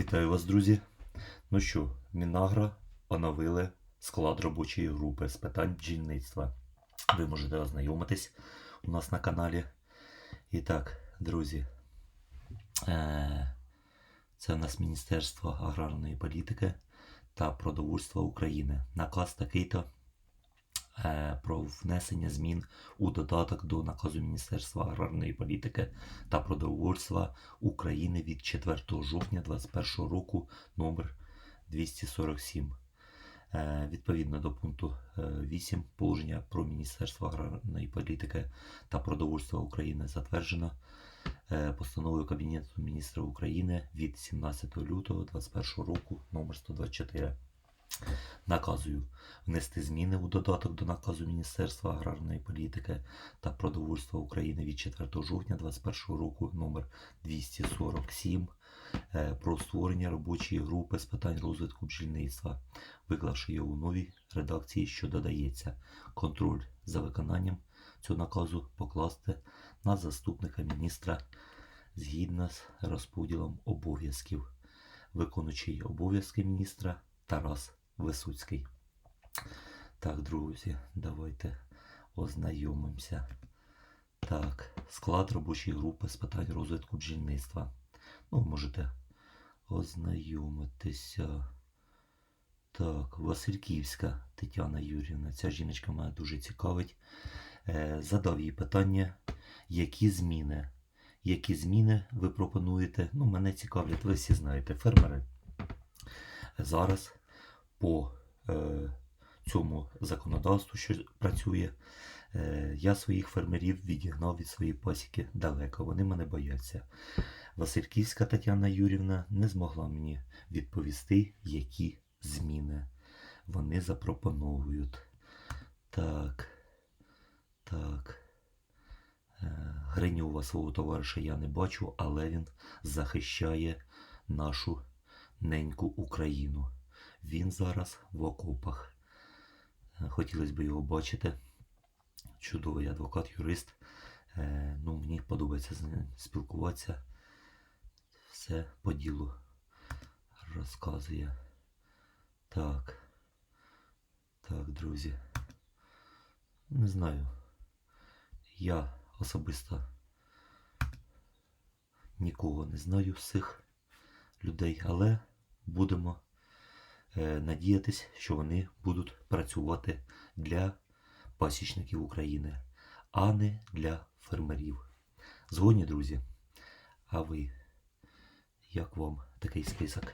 Вітаю вас, друзі. Ну що, Мінагра оновили склад робочої групи з питань бджільництва. Ви можете ознайомитись у нас на каналі. І так, друзі, е, це у нас Міністерство аграрної політики та продовольства України. Наказ такий-то про внесення змін у додаток до наказу Міністерства аграрної політики та продовольства України від 4 жовтня 2021 року номер 247. Е, Відповідно до пункту е, 8 положення про Міністерство аграрної політики та продовольства України затверджено е, постановою Кабінету міністрів України від 17 лютого 2021 року номер 124. Наказую внести зміни у додаток до наказу Міністерства аграрної політики та продовольства України від 4 жовтня 2021 року номер 247 е, про створення робочої групи з питань розвитку бджільництва, виклавши його у новій редакції, що додається. Контроль за виконанням цього наказу покласти на заступника міністра згідно з розподілом обов'язків, виконуючий обов'язки міністра Тарас Висуцький. Так, друзі, давайте ознайомимося. Так, склад робочої групи з питань розвитку бджільництва. Ну, можете ознайомитися. Так, Васильківська Тетяна Юрівна. Ця жіночка мене дуже цікавить. Е, задав їй питання, які зміни. Які зміни ви пропонуєте? Ну, мене цікавлять, ви всі знаєте, фермери. Зараз по е, цьому законодавству, що працює, е, я своїх фермерів відігнав від своєї пасіки далеко. Вони мене бояться. Васильківська Тетяна Юрівна не змогла мені відповісти, які зміни вони запропонують. Так. Так. Е, Гриньова свого товариша я не бачу, але він захищає нашу неньку Україну. Він зараз в окопах. Е, Хотілося б його бачити. Чудовий адвокат, юрист. Е, Ну, мені подобається з ним спілкуватися. Все по ділу розказує. Так. Так, друзі. Не знаю. Я особисто нікого не знаю з цих людей, але будемо надіятись, що вони будуть працювати для пасічників України, а не для фермерів. Згодні, друзі. А ви, як вам такий список?